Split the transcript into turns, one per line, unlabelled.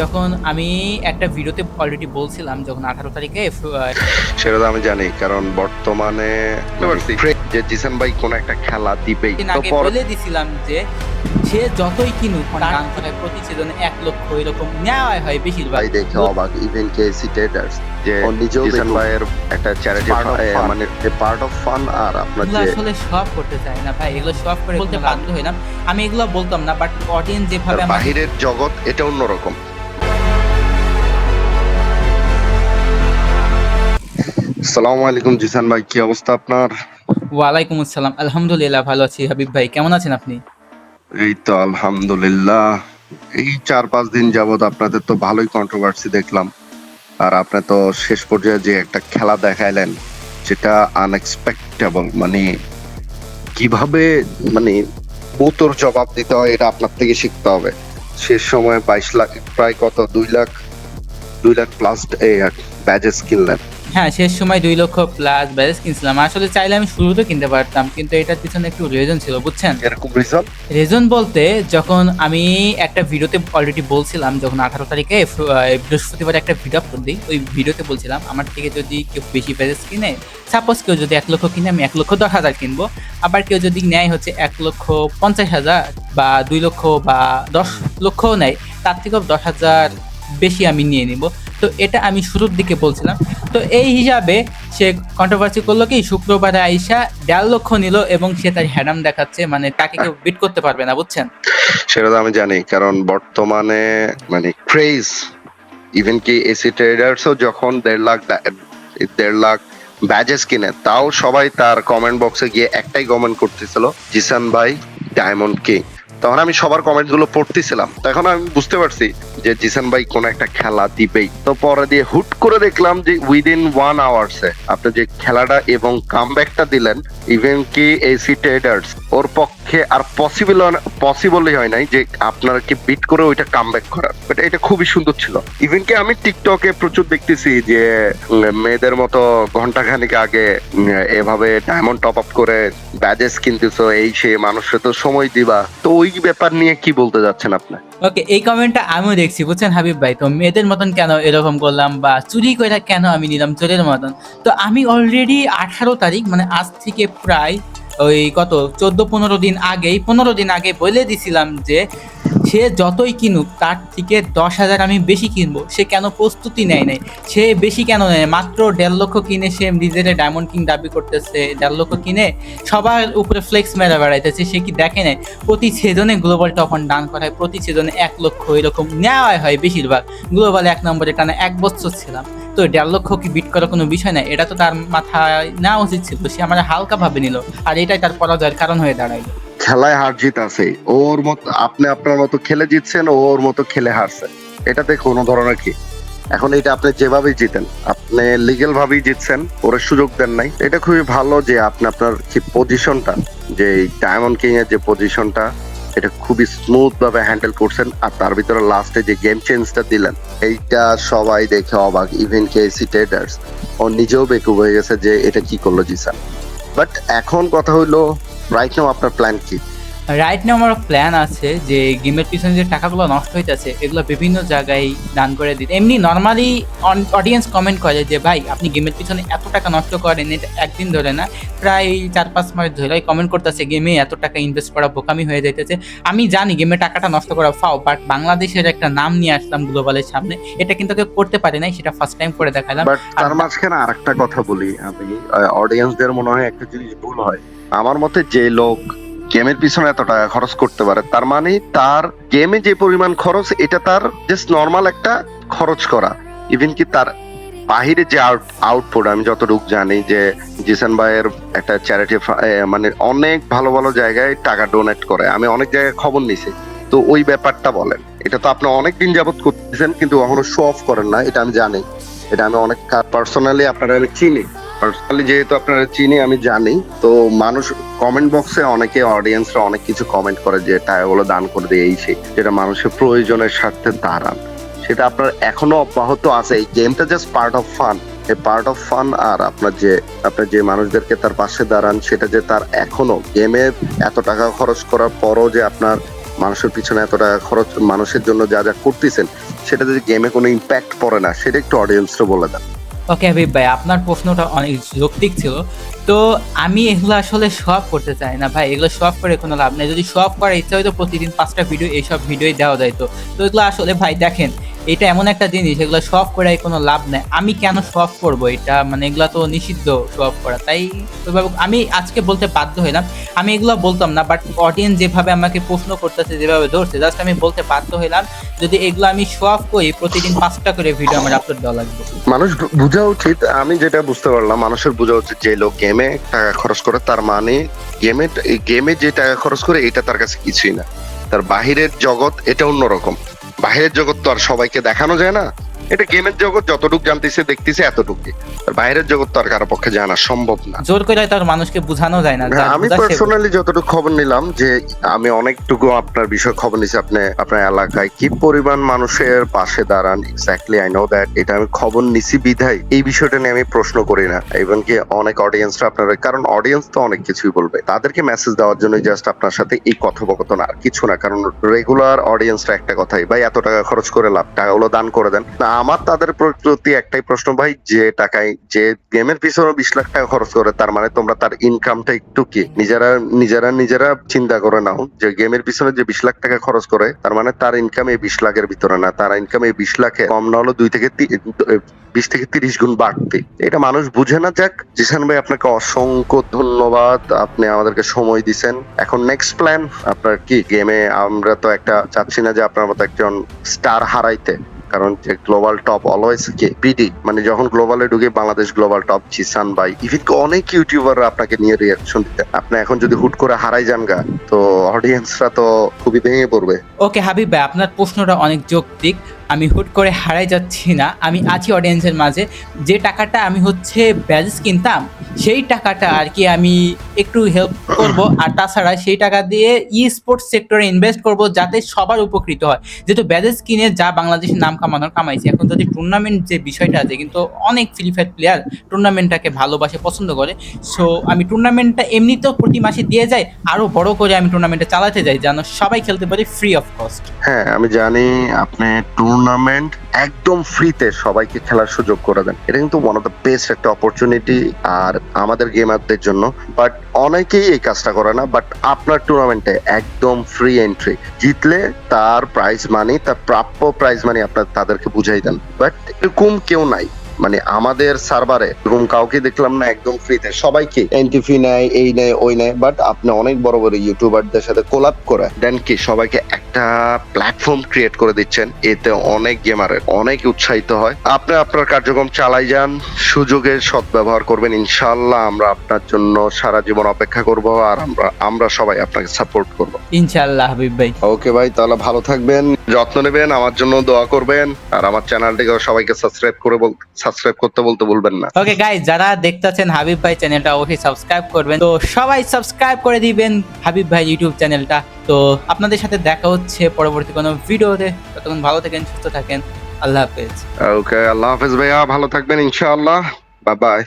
যখন আমি একটা ভিডিওতে অলরেডি বলছিলাম যখন আঠারো তারিখে
সেটা তো আমি জানি কারণ বর্তমানে যে জিসান ভাই কোন একটা খেলা দিবেই
বলে দিছিলাম যে সে যতই কিনুক তার প্রতি সিজনে এক লক্ষ এরকম নেওয়া হয় বেশিরভাগ।
দেখে অবাক ইভেন কে সিটেটার্স যে
নিজেও
জিসান ভাইয়ের একটা চ্যারিটি মানে পার্ট অফ ফান আর আপনার যে
আসলে সব করতে চাই না ভাই এগুলো সব করে বলতে বাধ্য হইলাম আমি এগুলো বলতাম না বাট অডিয়েন্স যেভাবে
বাহিরের জগৎ এটা অন্যরকম। সালামু আলাইকুম জিসান ভাই কি অবস্থা আপনার?
ওয়ালাইকুম আসসালাম। আলহামদুলিল্লাহ ভালো আছি। হাবিব ভাই কেমন আছেন আপনি?
এই তো আলহামদুলিল্লাহ। এই চার পাঁচ দিন যাবত আপনাদের তো ভালোই কন্ট্রোভার্সি দেখলাম। আর আপনি তো শেষ পর্যায়ে যে একটা খেলা দেখাইলেন যেটা আনএক্সপেক্টেবল মানে কীভাবে মানে বোতর জবাব দিতে হয় এটা আপনার থেকে শিখতে হবে। শেষ সময় বাইশ লাখ প্রায় কত? দুই লাখ দুই লাখ প্লাস ব্যাজেস কিনলেন।
হ্যাঁ শেষ সময় দুই লক্ষ প্লাস ব্যালেন্স কিনছিলাম। আসলে চাইলে আমি শুরুতে কিনতে পারতাম কিন্তু এটার পিছনে একটু রিজন ছিল বুঝছেন?
এরকম রিজন
রিজন বলতে যখন আমি একটা ভিডিওতে অলরেডি বলছিলাম যখন আঠারো তারিখে বৃহস্পতিবার একটা ভিডিও আপলোড দিই ওই ভিডিওতে বলছিলাম আমার থেকে যদি কেউ বেশি প্যারেজ কিনে সাপোজ কেউ যদি এক লক্ষ কিনে আমি এক লক্ষ দশ হাজার কিনবো। আবার কেউ যদি নেয় হচ্ছে এক লক্ষ পঞ্চাশ হাজার বা দুই লক্ষ বা দশ লক্ষও নেয় তার থেকেও দশ হাজার বেশি আমি নিয়ে নিব। তো এটা আমি শুরুর দিকে বলছিলাম। তো এই হিসাবে সে কন্ট্রোভার্সি করল কি, শুক্রবারে আইসা দেড় লক্ষ নিল এবং সে তার হ্যাডাম দেখাচ্ছে মানে তাকে কেউ বিট করতে পারবে না, বুঝছেন?
সেটা তো আমি জানি, কারণ বর্তমানে মানে ক্রেজ ইভেন কি এসি ট্রেডার্সও যখন দেড় লাখ দেড় লাখ ব্যাজেস কিনে, তাও সবাই তার কমেন্ট বক্সে গিয়ে একটাই কমেন্ট করতেছিল, জিসান ভাই ডায়মন্ড কিং তখন আমি সবার কমেন্টগুলো পড়তেছিলাম। তখন আমি বুঝতে পারছি যে জিসান ভাই কোন একটা খেলা দিবেই। তো পরে দিয়ে হুট করে দেখলাম যে উইদিন ওয়ান আওয়ার্সে আপনি যে খেলাটা এবং কামব্যাকটা দিলেন ইভেন কি এসি ট্রেডার্স ওর পক্ষে আর পসিবল পসিবলই হয় নাই যে আপনাকে বিট করে ওইটা কামব্যাক করার। এটা এটা খুবই সুন্দর ছিল। ইভেন কি আমি টিকটকে প্রচুর দেখতেছি যে মেয়েদের মতো ঘণ্টা খানিক আগে এভাবে ডায়মন্ড টপ আপ করে ব্যাজেস কিনতেছো এই সে মানুষকে তো সময় দিবা। তো ওই ব্যাপার নিয়ে কি বলতে যাচ্ছেন আপনি?
ওকে এই কমেন্টটা আমিও দেখছি, বুঝছেন হাবিব ভাই? তো মেয়েদের মতন কেন এরকম করলাম বা চুরি করে কেন আমি নিলাম চোরের মতন? তো আমি অলরেডি আঠারো তারিখ মানে আজ থেকে প্রায় ওই কত? চোদ্দ, পনেরো দিন আগেই, পনেরো দিন আগে বলে দিছিলাম যে সে যতই কিনুক, তার থেকে দশ হাজার আমি বেশি কিনবো। সে কেন প্রস্তুতি নেয় নাই? সে বেশি কেন নেয়? মাত্র দেড় লক্ষ কিনে সে নিজের ডায়মন্ড কিং দাবি করতেছে, দেড় লক্ষ কিনে সবার উপরে ফ্লেক্স মেরা বেড়াইতেছে, সে কি দেখে নেয় প্রতি সিজনে গ্লোবাল টপ অন ডান করা হয় প্রতি সিজনে এক লক্ষ এরকম নেওয়া হয় বেশিরভাগ। গ্লোবাল এক নম্বরে টানা এক বছর ছিলাম। তো দেড় লক্ষ কি বিট করার কোনো বিষয় না এটা তো তার মাথায় নেওয়া উচিত ছিল, সে আমার হালকা ভাবে নিল, আর এটাই তার পরাজয়ের কারণ হয়ে দাঁড়াইলো।
খেলায় হার জিত আছে ওর মতো আপনি আপনার মতো খেলে জিতছেন, ও ওর মতো খেলে হারছে। এটাতে কোনো ধরনের কি? এখন এটা আপনি যেভাবেই জিতেন, আপনি লিগেল ভাবেই জিতছেন, ওর সুযোগ দেন নাই। এটা খুবই ভালো যে আপনি আপনার পজিশনটা যে ডায়মন্ড কিং এর যে পজিশনটা এটা খুবই স্মুথ ভাবে হ্যান্ডেল করছেন, আর তার ভিতরে লাস্টে যে গেম চেঞ্জটা দিলেন, এইটা সবাই দেখে অবাক ইভেন কে এসি ট্রেডার্স ও নিজেও বেকুব হয়ে গেছে যে এটা কি করল জিসান বাট এখন কথা হইল রাইট নাও আপনার প্ল্যান কি?
রাইট নাও আমার প্ল্যান আছে যে গেমের পিছনে যে টাকাগুলো নষ্ট হইতেছে এগুলো বিভিন্ন জায়গায় দান করে দিতে। এমনি নর্মালি অডিয়েন্স কমেন্ট করে যে ভাই আপনি গেমের পিছনে এত টাকা নষ্ট করেন এটা একদিন ধরে না। প্রায় চার পাঁচ মাস ধরে কমেন্ট করতেছে গেমে এত টাকা ইনভেস্ট করা বোকামি হয়ে যাইতেছে। আমি জানি গেমে টাকাটা নষ্ট করা ফাও বাট বাংলাদেশের একটা নাম নিয়ে আসলাম গ্লোবালের সামনে। এটা কিন্তু কেউ করতে পারে নাই সেটা ফার্স্ট টাইম করে দেখালাম।
বাট তার মাঝখানে আরেকটা কথা বলি আমি। অডিয়েন্সদের মনে হয় একটা জিনিস ভুল হয়। আমার মতে যে লোক গেমের পিছনে এত টাকা খরচ করতে পারে, তার মানে তার গেমে যে পরিমাণ খরচ, এটা তার জাস্ট নর্মাল একটা খরচ করা। ইভেন কি তার বাহিরে যে আউট আউটপুট আমি যতটুকু জানি যে জিসান ভাইয়ের একটা চ্যারিটি মানে অনেক ভালো ভালো জায়গায় টাকা ডোনেট করে। আমি অনেক জায়গায় খবর নিছি। তো ওই ব্যাপারটা বলেন। এটা তো আপনি অনেক দিন যাবত করতেছেন, কিন্তু কখনো শো অফ করেন না, এটা আমি জানি। এটা আমি অনেক পার্সোনালি আপনারা চিনি। পার্সোনালি যেহেতু আপনারা চিনি, আমি জানি। তো মানুষ কমেন্ট বক্সে অনেকে অডিয়েন্সরা অনেক কিছু কমেন্ট করে যে টাকাগুলো দান করে দিয়ে এই সেই। যেটা মানুষের প্রয়োজনের স্বার্থে দাঁড়ান। সেটা আপনার এখনও অব্যাহত আছে। এই গেমটা just part of fun part of fun আর আপনার যে আপনার যে মানুষদেরকে তার পাশে দাঁড়ান, সেটা যে তার এখনও। গেমে এত টাকা খরচ করার পরও যে আপনার মানুষের পিছনে এত টাকা খরচ, মানুষের জন্য যা যা করতেছেন, সেটা যদি গেমে কোনো ইম্প্যাক্ট পড়ে না, সেটা একটু অডিয়েন্সরা বলে দেন।
ওকে হাবিব ভাই, আপনার প্রশ্নটা অনেক যৌক্তিক ছিল। তো আমি এগুলো আসলে সব করতে চাই না ভাই, এগুলো সব করে কোনো লাভ নেই। যদি সব করার ইচ্ছা হয়তো প্রতিদিন পাঁচটা ভিডিও এইসব ভিডিওই দেওয়া যায় তো। তো এগুলো আসলে ভাই দেখেন এটা এমন একটা জিনিস, এগুলো সব করে কোনো লাভ নেই। আমি কেন সব করব? এটা মানে এগুলো তো নিষিদ্ধ সব করা। তাই ওইভাবে আমি আজকে বলতে বাধ্য হইলাম। আমি এগুলো বলতাম না বাট অডিয়েন্স যেভাবে আমাকে প্রশ্ন করতেছে, যেভাবে ধরছে জাস্ট আমি বলতে বাধ্য হইলাম যদি এগুলো আমি সব করি, প্রতিদিন পাঁচটা করে ভিডিও আমার আপলোড দেওয়া লাগবে।
মানুষ বোঝা উচিত, আমি যেটা বুঝতে পারলাম, মানুষের বোঝা উচিত যে লোক গেমে টাকা খরচ করে, তার মানে গেমে গেমে যে টাকা খরচ করে, এটা তার কাছে কিছুই না। তার বাহিরের জগৎ এটা অন্যরকম। বাহিরের জগৎ আর সবাইকে দেখানো যায় না? এটা গেমের জগৎ যতটুকু জানতেছে দেখতেছে এতটুকুই। আর বাইরের জগৎ তো আর কারও পক্ষে জানা সম্ভব না।
জোর করে তার মানুষকে বোঝানো যায় না
হ্যাঁ, আমি পার্সোনালি যতটুকু খবর নিলাম যে আমি অনেকটুকু আপনার বিষয়ে খবর নিছি আপনি আপনার এলাকায় কি পরিমাণ মানুষের পাশে দাঁড়ান? এক্স্যাক্টলি আই নো দ্যাট এটা আমি খবর নিছি বিধায়। এই বিষয়টা নিয়ে আমি প্রশ্ন করি না। এবং কি অনেক অডিয়েন্সরা আপনার কারণ অডিয়েন্স তো অনেক কিছুই বলবে। তাদেরকে মেসেজ দেওয়ার জন্য জাস্ট আপনার সাথে এই কথোপকথন আর কিছু না। কারণ রেগুলার অডিয়েন্সরা একটা কথাই ভাই এত টাকা খরচ করে লাভ টাকাগুলো দান করে দেন। না আমার তাদের প্রতি একটাই প্রশ্ন ভাই, যে টাকায়, যে গেমের পিছনে বিশ লাখ টাকা খরচ করে, তার মানে তোমরা তার ইনকামটা একটু কি? নিজেরা নিজেরা নিজেরা চিন্তা করে নাও যে গেমের পিছনে যে বিশ লাখ টাকা খরচ করে, তার মানে তার ইনকাম এই বিশ লাখের ভিতরে না, তার ইনকাম এই বিশ লাখে কম না হলো দুই থেকে বিশ থেকে তিরিশ গুণ বাড়তে এটা মানুষ বুঝে না যাক। জিসান ভাই, আপনাকে অসংখ্য ধন্যবাদ। আপনি আমাদেরকে সময় দিছেন। এখন নেক্সট প্ল্যান আপনার কি? গেমে আমরা তো একটা চাচ্ছি না যে আপনার মতো একজন স্টার হারাইতে। কারণ যে global top always K BD মানে যখন গ্লোবালে ঢুকে বাংলাদেশ গ্লোবাল টপ জিসান ভাই ইভিন অনেক ইউটিউবাররা আপনাকে নিয়ে রিয়াকশন দিতে। আপনি এখন যদি হুট করে হারাই যান গা, তো অডিয়েন্সরা তো খুবই ভেঙে পড়বে।
ওকে হাবিব ভাই, আপনার প্রশ্নটা অনেক যৌক্তিক। আমি হুট করে হারাই যাচ্ছি না, আমি আছি অডিয়েন্সের মাঝে। যে টাকাটা আমি হচ্ছে ব্যাজেস কিনতাম, সেই টাকাটা আর কি আমি একটু হেল্প করব। আর তাছাড়া সেই টাকা দিয়ে ই স্পোর্টস সেক্টরে ইনভেস্ট করব যাতে সবার উপকৃত হয়। যেহেতু ব্যাজেস কিনে যা বাংলাদেশের নাম কামানোর কামাইছে। এখন যদি টুর্নামেন্ট যে বিষয়টা আছে, কিন্তু অনেক ফ্রি ফায়ার প্লেয়ার টুর্নামেন্টটাকে ভালোবাসে, পছন্দ করে। সো আমি টুর্নামেন্টটা এমনিতেও প্রতি মাসে দিয়ে যাই আরও বড় করে আমি টুর্নামেন্টটা চালাতে যাই, যেন সবাই খেলতে পারে ফ্রি অফ কস্ট
হ্যাঁ আমি জানি আপনি টুর্নামেন্ট একদম ফ্রিতে সবাইকে খেলার সুযোগ করে দেন। এটা কিন্তু ওয়ান অফ দ্য বেস্ট একটা অপরচুনিটি আর আমাদের গেমারদের জন্য। বাট অনেকেই এই কাজটা করে না বাট আপনার টুর্নামেন্টে একদম ফ্রি এন্ট্রি জিতলে তার প্রাইজ মানি তার প্রাপ্য প্রাইজ মানি আপনার তাদেরকে বুঝাই দেন। বাট এরকম কেউ নাই। মানে আমাদের সার্ভারে এরকম কাউকে দেখলাম না, একদম ফ্রিতে সবাইকে এন্ট্রি ফি নেয়, এই নেয়, ওই নেয়। বাট আপনি অনেক বড় বড় ইউটিউবারদের সাথে কোলাপ করে দেন কি সবাইকে একটা প্ল্যাটফর্ম ক্রিয়েট করে দিচ্ছেন। এতে অনেক গেমারের অনেক উৎসাহিত হয়। আপনি আপনার কার্যক্রম চালাই যান সুযোগের সদ্ব্যবহার করবেন। ইনশাল্লাহ আমরা আপনার জন্য সারা জীবন অপেক্ষা করব আর আমরা আমরা সবাই আপনাকে সাপোর্ট করব।
ইনশাআল্লাহ হাবিব ভাই।
ওকে ভাই তাহলে ভালো থাকবেন যত্ন নেবেন আমার জন্য দোয়া করবেন। আর আমার চ্যানেলটিকে সবাইকে সাবস্ক্রাইব করে সাবস্ক্রাইব করতে বলতে বলবেন না।
ওকে গাইজ যারা দেখতেছেন হাবিব ভাই চ্যানেলটা অবশ্যই সাবস্ক্রাইব করবেন। তো সবাই সাবস্ক্রাইব করে দিবেন হাবিব ভাই ইউটিউব চ্যানেলটা তো আপনাদের সাথে দেখা হচ্ছে পরবর্তী কোনো ভিডিওতে। ততক্ষণ ভালো থাকেন, সুস্থ থাকেন। আল্লাহ হাফেজ।
ওকে আল্লাহ হাফেজ ভাইয়া, ভালো থাকবেন ইনশাআল্লাহ। Bye bye